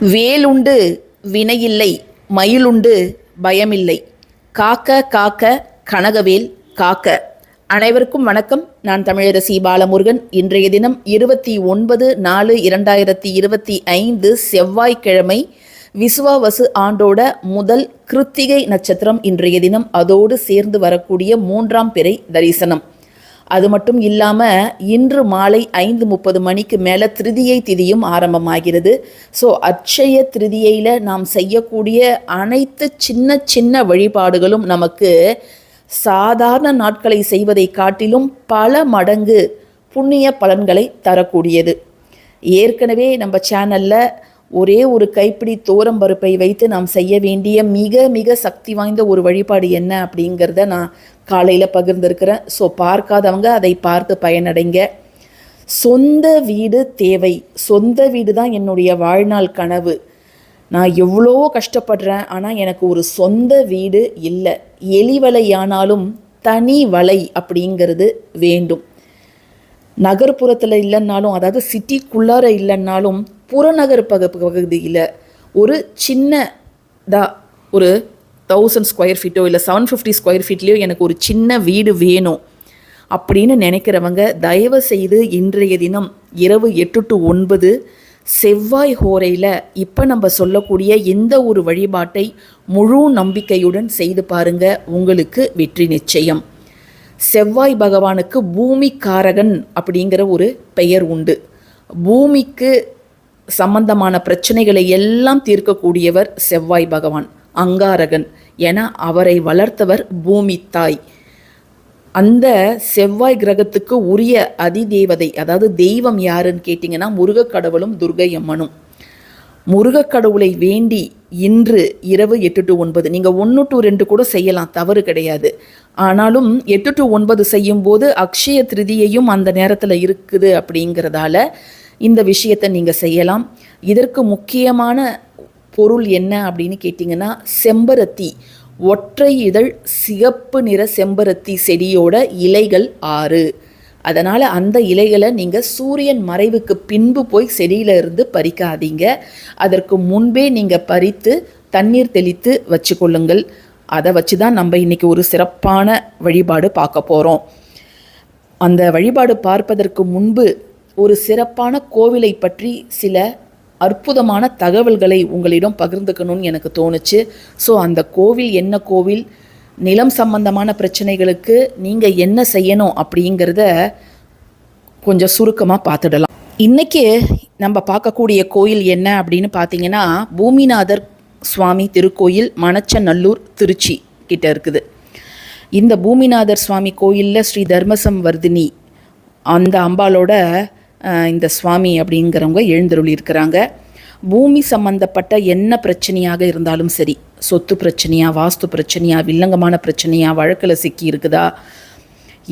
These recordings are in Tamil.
வேலுண்டு வினையில்லை மயிலுண்டு பயமில்லை. காக்க காக்க கனகவேல் காக்க. அனைவருக்கும் வணக்கம். நான் தமிழரசி பாலமுருகன். இன்றைய தினம் இருபத்தி ஒன்பது நாலு இரண்டாயிரத்தி இருபத்தி ஐந்து செவ்வாய்க்கிழமை விசுவாவசு ஆண்டோட முதல் கிருத்திகை நட்சத்திரம் இன்றைய தினம். அதோடு சேர்ந்து வரக்கூடிய மூன்றாம் பிறை தரிசனம். அது மட்டும் இல்லாமல் இன்று மாலை ஐந்து முப்பது மணிக்கு மேலே திருதியை திதியும் ஆரம்பமாகிறது. ஸோ அட்சய திருதியையில் நாம் செய்யக்கூடிய அனைத்து சின்ன சின்ன வழிபாடுகளும் நமக்கு சாதாரண நாட்களை செய்வதை காட்டிலும் பல மடங்கு புண்ணிய பலன்களை தரக்கூடியது. ஏற்கனவே நம்ம சேனலில் ஒரே ஒரு கைப்பிடி தோரம் பருப்பை வைத்து நாம் செய்ய வேண்டிய மிக மிக சக்தி வாய்ந்த ஒரு வழிபாடு என்ன அப்படிங்கிறத நான் காலையில் பகிர்ந்திருக்கிறேன். ஸோ பார்க்காதவங்க அதை பார்த்து பயனடைங்க. சொந்த வீடு தேவை. சொந்த வீடு தான் என்னுடைய வாழ்நாள் கனவு. நான் எவ்வளோ கஷ்டப்படுறேன் ஆனால் எனக்கு ஒரு சொந்த வீடு இல்லை. எலிவலையானாலும் தனி வலை அப்படிங்கிறது வேண்டும். நகர்ப்புறத்தில் இல்லைன்னாலும் அதாவது சிட்டிக்குள்ளார இல்லைன்னாலும் புறநகர் பக பகுதியில் ஒரு சின்னதாக ஒரு தௌசண்ட் ஸ்கொயர் ஃபீட்டோ இல்லை செவன் ஃபிஃப்டி ஸ்கொயர் ஃபீட்லேயோ எனக்கு ஒரு சின்ன வீடு வேணும் அப்படின்னு நினைக்கிறவங்க தயவு செய்து இன்றைய தினம் இரவு எட்டு டு ஒன்பது செவ்வாய் ஹோரையில் இப்போ நம்ம சொல்லக்கூடிய எந்த ஒரு வழிபாட்டை முழு நம்பிக்கையுடன் செய்து பாருங்க. உங்களுக்கு வெற்றி நிச்சயம். செவ்வாய் பகவானுக்கு பூமிக்காரகன் அப்படிங்கிற ஒரு பெயர் உண்டு. பூமிக்கு சம்பந்தமான பிரச்சனைகளை எல்லாம் தீர்க்கக்கூடியவர் செவ்வாய் பகவான் அங்காரகன் என அவரை வளர்த்தவர் பூமி தாய். அந்த செவ்வாய் கிரகத்துக்கு உரிய அதிதேவதை அதாவது தெய்வம் யாருன்னு கேட்டிங்கன்னா முருகக்கடவுளும் துர்கை அம்மனும் முருகக்கடவுளை வேண்டி இன்று இரவு எட்டு டு ஒன்பது நீங்கள் ஒன்று டு ரெண்டு கூட செய்யலாம் தவறு கிடையாது. ஆனாலும் எட்டு டு ஒன்பது செய்யும்போது அக்ஷய திருதியையும் அந்த நேரத்தில் இருக்குது அப்படிங்கிறதால இந்த விஷயத்தை நீங்கள் செய்யலாம். இதற்கு முக்கியமான பொருள் என்ன அப்படின்னு கேட்டிங்கன்னா செம்பருத்தி. ஒற்றை இதழ் சிகப்பு நிற செம்பருத்தி செடியோட இலைகள் ஆறு. அதனால் அந்த இலைகளை நீங்கள் சூரியன் மறைவுக்கு பின்பு போய் செடியில இருந்து பறிக்காதீங்க. அதற்கு முன்பே நீங்கள் பறித்து தண்ணீர் தெளித்து வச்சுக்கொள்ளுங்கள். அதை வச்சு தான் நம்ம இன்றைக்கி ஒரு சிறப்பான வழிபாடு பார்க்க போகிறோம் அந்த வழிபாடு பார்ப்பதற்கு முன்பு ஒரு சிறப்பான கோவிலை பற்றி சில அற்புதமான தகவல்களை உங்களிடம் பகிர்ந்துக்கணும்னு எனக்கு தோணுச்சு. ஸோ அந்த கோவில் என்ன கோவில் நிலம் சம்பந்தமான பிரச்சனைகளுக்கு நீங்கள் என்ன செய்யணும் அப்படிங்கிறத கொஞ்சம் சுருக்கமாக பார்த்துடலாம். இன்றைக்கி நம்ம பார்க்கக்கூடிய கோயில் என்ன அப்படின்னு பார்த்தீங்கன்னா பூமிநாதர் சுவாமி திருக்கோயில் மணச்சநல்லூர் திருச்சி கிட்ட இருக்குது. இந்த பூமிநாதர் சுவாமி கோயிலில் ஸ்ரீ தர்மசம் வர்தினி அந்த அம்பாலோட இந்த சுவாமி அப்படிங்கிறவங்க எழுந்தருளி இருக்கிறாங்க. பூமி சம்பந்தப்பட்ட என்ன பிரச்சனையாக இருந்தாலும் சரி சொத்து பிரச்சனையா வாஸ்து பிரச்சனையா வில்லங்கமான பிரச்சனையா வழக்கில் சிக்கி இருக்குதா?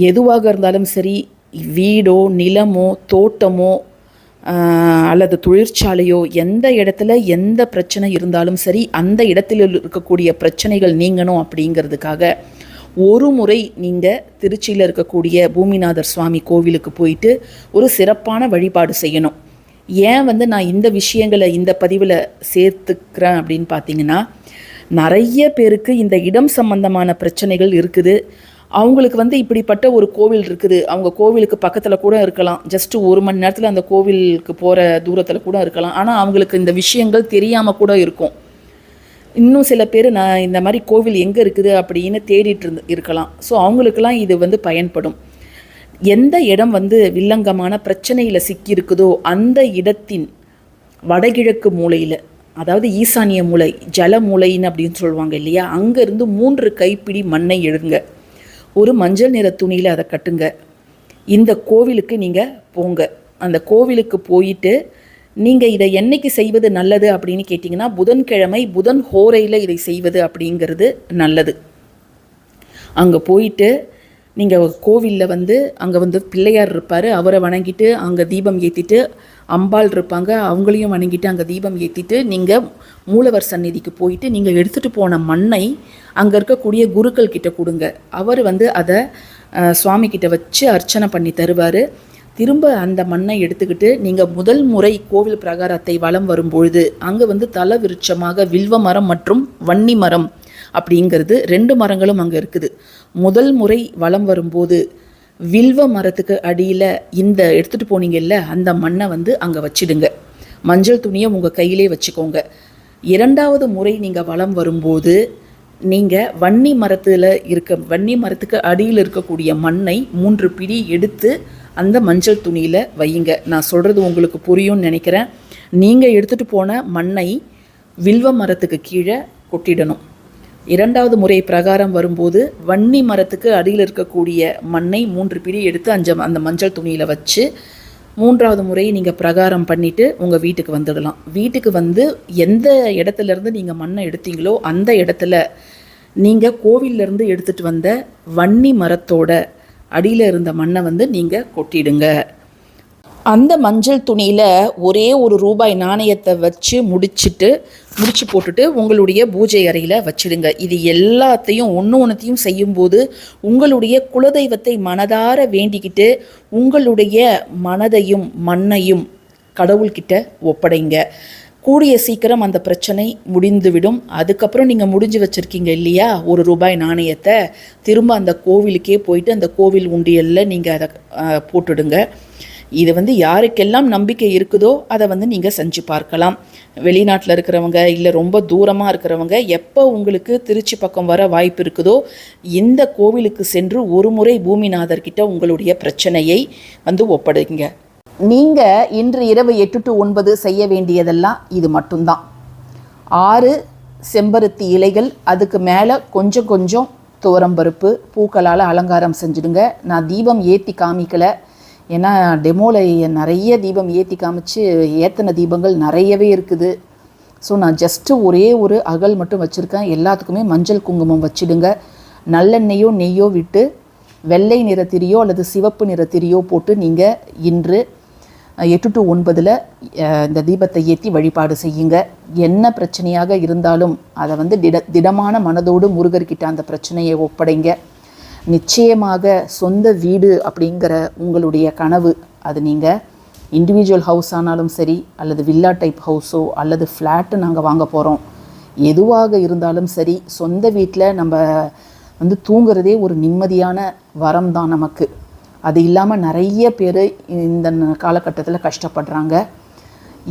எதுவாக இருந்தாலும் சரி வீடோ நிலமோ தோட்டமோ அல்லது தொழிற்சாலையோ எந்த இடத்துல எந்த பிரச்சனை இருந்தாலும் சரி அந்த இடத்தில் இருக்கக்கூடிய பிரச்சனைகள் நீங்கணும் அப்படிங்கிறதுக்காக ஒரு முறை நீங்கள் திருச்சியில் இருக்கக்கூடிய பூமிநாதர் சுவாமி கோவிலுக்கு போயிட்டு ஒரு சிறப்பான வழிபாடு செய்யணும். ஏன் வந்து நான் இந்த விஷயங்களை இந்த பதிவில் சேர்த்துக்கிறேன் அப்படின்னு பார்த்தீங்கன்னா நிறைய பேருக்கு இந்த இடம் சம்பந்தமான பிரச்சனைகள் இருக்குது. அவங்களுக்கு வந்து இப்படிப்பட்ட ஒரு கோவில் இருக்குது. அவங்க கோவிலுக்கு பக்கத்தில் கூட இருக்கலாம். ஜஸ்ட்டு ஒரு மணி நேரத்தில் அந்த கோவிலுக்கு போகிற தூரத்தில் கூட இருக்கலாம். ஆனால் அவங்களுக்கு இந்த விஷயங்கள் தெரியாமல் கூட இருக்கும். இன்னும் சில பேர் நான் இந்த மாதிரி கோவில் எங்கே இருக்குது அப்படின்னு தேடிட்டு இருந்து இருக்கலாம். ஸோ அவங்களுக்கெல்லாம் இது வந்து பயன்படும். எந்த இடம் வந்து வில்லங்கமான பிரச்சனையில் சிக்கியிருக்குதோ அந்த இடத்தின் வடகிழக்கு மூலையில் அதாவது ஈசானிய மூலை ஜல மூலைன்னு அப்படின்னு சொல்லுவாங்க இல்லையா? அங்கேருந்து மூன்று கைப்பிடி மண்ணை எழுதுங்க ஒரு மஞ்சள் நிற துணியில் அதை கட்டுங்க. இந்த கோவிலுக்கு நீங்கள் போங்க. அந்த கோவிலுக்கு போயிட்டு நீங்கள் இதை என்னைக்கு செய்வது நல்லது அப்படின்னு கேட்டிங்கன்னா புதன்கிழமை புதன் ஹோரையில் இதை செய்வது அப்படிங்கிறது நல்லது. அங்கே போயிட்டு நீங்கள் கோவிலில் வந்து அங்கே வந்து பிள்ளையார் இருப்பார் அவரை வணங்கிட்டு அங்கே தீபம் ஏற்றிட்டு அம்பாள் இருப்பாங்க அவங்களையும் வணங்கிட்டு அங்கே தீபம் ஏற்றிட்டு நீங்கள் மூலவர் சந்நிதிக்கு போயிட்டு நீங்கள் எடுத்துகிட்டு போன மண்ணை அங்கே இருக்கக்கூடிய குருக்கள் கிட்ட கொடுங்க. அவர் வந்து அதை சுவாமிக்கிட்ட வச்சு அர்ச்சனை பண்ணி தருவார். திரும்ப அந்த மண்ணை எடுத்துக்கிட்டு நீங்கள் முதல் முறை கோவில் பிரகாரத்தை வலம் வரும்பொழுது அங்கே வந்து தல விருட்சமாக வில்வ மரம் மற்றும் வன்னி மரம் அப்படிங்கிறது ரெண்டு மரங்களும் அங்கே இருக்குது. முதல் முறை வலம் வரும்போது வில்வ மரத்துக்கு அடியில் இந்த எடுத்துகிட்டு போனீங்கல்ல அந்த மண்ணை வந்து அங்கே வச்சிடுங்க. மஞ்சள் துணியை உங்கள் கையிலே வச்சுக்கோங்க. இரண்டாவது முறை நீங்கள் வளம் வரும்போது நீங்கள் வன்னி மரத்தில் இருக்க வன்னி மரத்துக்கு அடியில் இருக்கக்கூடிய மண்ணை மூன்று பிடி எடுத்து அந்த மஞ்சள் துணியில் வையுங்க. நான் சொல்கிறது உங்களுக்கு புரியும்னு நினைக்கிறேன். நீங்கள் எடுத்துகிட்டு போன மண்ணை வில்வ மரத்துக்கு கீழே கொட்டிடணும். இரண்டாவது முறை பிரகாரம் வரும்போது வன்னி மரத்துக்கு அடியில் இருக்கக்கூடிய மண்ணை மூன்று பிடி எடுத்து அஞ்ச அந்த மஞ்சள் துணியில் வச்சு மூன்றாவது முறை நீங்கள் பிரகாரம் பண்ணிவிட்டு உங்கள் வீட்டுக்கு வந்துடலாம். வீட்டுக்கு வந்து எந்த இடத்துல இருந்து நீங்கள் மண்ணை எடுத்தீங்களோ அந்த இடத்துல நீங்கள் கோவில்லேருந்து எடுத்துகிட்டு வந்த வன்னி மரத்தோட அடியில் இருந்த மண்ணை வந்து நீங்கள் கொட்டிடுங்க. அந்த மஞ்சள் துணியில் ஒரே ஒரு ரூபாய் நாணயத்தை வச்சு முடிச்சுட்டு முடிச்சு போட்டுட்டு உங்களுடைய பூஜை அறையில் வச்சிடுங்க. இது எல்லாத்தையும் ஒன்று ஒன்றுத்தையும் செய்யும்போது உங்களுடைய குலதெய்வத்தை மனதார வேண்டிக்கிட்டு உங்களுடைய மனதையும் மண்ணையும் கடவுள்கிட்ட ஒப்படைங்க. கூடிய சீக்கிரம் அந்த பிரச்சனை முடிந்துவிடும். அதுக்கப்புறம் நீங்கள் முடிஞ்சு வச்சுருக்கீங்க இல்லையா? ஒரு ரூபாய் நாணயத்தை. திரும்ப அந்த கோவிலுக்கே போயிட்டு அந்த கோவில் உண்டியலில் நீங்கள் அதை போட்டுடுங்க. இது வந்து யாருக்கெல்லாம் நம்பிக்கை இருக்குதோ அதை வந்து நீங்கள் செஞ்சு பார்க்கலாம். வெளிநாட்டில் இருக்கிறவங்க இல்லை ரொம்ப தூரமாக இருக்கிறவங்க எப்போ உங்களுக்கு திருச்சி பக்கம் வர வாய்ப்பு இருக்குதோ இந்த கோவிலுக்கு சென்று ஒரு முறை பூமிநாதர்கிட்ட உங்களுடைய பிரச்சனையை வந்து ஒப்படைங்க. நீங்கள் இன்று இரவு எட்டு டு ஒன்பது செய்ய வேண்டியதெல்லாம் இது மட்டும்தான். ஆறு செம்பருத்தி இலைகள் அதுக்கு மேலே கொஞ்சம் கொஞ்சம் துவரம்பருப்பு பூக்களால் அலங்காரம் செஞ்சுடுங்க. நான் தீபம் ஏற்றி காமிக்கலை. ஏன்னா டெமோவில் நிறைய தீபம் ஏற்றி காமிச்சு ஏற்றின தீபங்கள் நிறையவே இருக்குது. ஸோ நான் ஜஸ்ட்டு ஒரே ஒரு அகல் மட்டும் வச்சுருக்கேன். எல்லாத்துக்குமே மஞ்சள் குங்குமம் வச்சிடுங்க. நல்லெண்ணெயோ நெய்யோ விட்டு வெள்ளை நிறத்திரியோ அல்லது சிவப்பு நிறத்திரியோ போட்டு நீங்கள் இன்று எட்டு டு ஒன்பதில் இந்த தீபத்தை ஏற்றி வழிபாடு செய்யுங்க. என்ன பிரச்சனையாக இருந்தாலும் அதை வந்து திட திடமான மனதோடு முருகர்கிட்ட அந்த பிரச்சனையை ஒப்படைங்க. நிச்சயமாக சொந்த வீடு அப்படிங்கிற உங்களுடைய கனவு அது நீங்கள் இண்டிவிஜுவல் ஹவுஸ் ஆனாலும் சரி அல்லது வில்லா டைப் ஹவுஸோ அல்லது ஃப்ளாட்டு நாங்கள் வாங்க போகிறோம் எதுவாக இருந்தாலும் சரி சொந்த வீட்டில் நம்ம வந்து தூங்குறதே ஒரு நிம்மதியான வரம் தான் நமக்கு. அது இல்லாமல் நிறைய பேர் இந்த காலகட்டத்தில் கஷ்டப்படுறாங்க.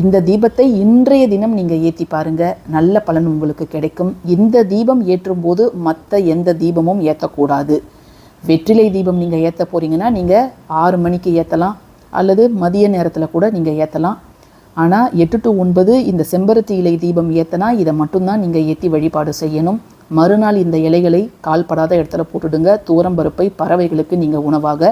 இந்த தீபத்தை இன்றைய தினம் நீங்கள் ஏற்றி பாருங்கள் நல்ல பலன் உங்களுக்கு கிடைக்கும். இந்த தீபம் ஏற்றும் போது மற்ற எந்த தீபமும் ஏற்றக்கூடாது வெற்றிலை தீபம் நீங்கள் ஏற்ற போகிறீங்கன்னா நீங்கள் ஆறு மணிக்கு ஏற்றலாம் அல்லது மதிய நேரத்தில் கூட நீங்கள் ஏற்றலாம் ஆனால் எட்டு டு ஒன்பது இந்த செம்பருத்தி இலை தீபம் ஏற்றினா இதை மட்டும்தான் நீங்கள் ஏற்றி வழிபாடு செய்யணும். மறுநாள் இந்த இலைகளை கால்படாத இடத்துல போட்டுடுங்க. தூரம்பருப்பை பறவைகளுக்கு நீங்கள் உணவாக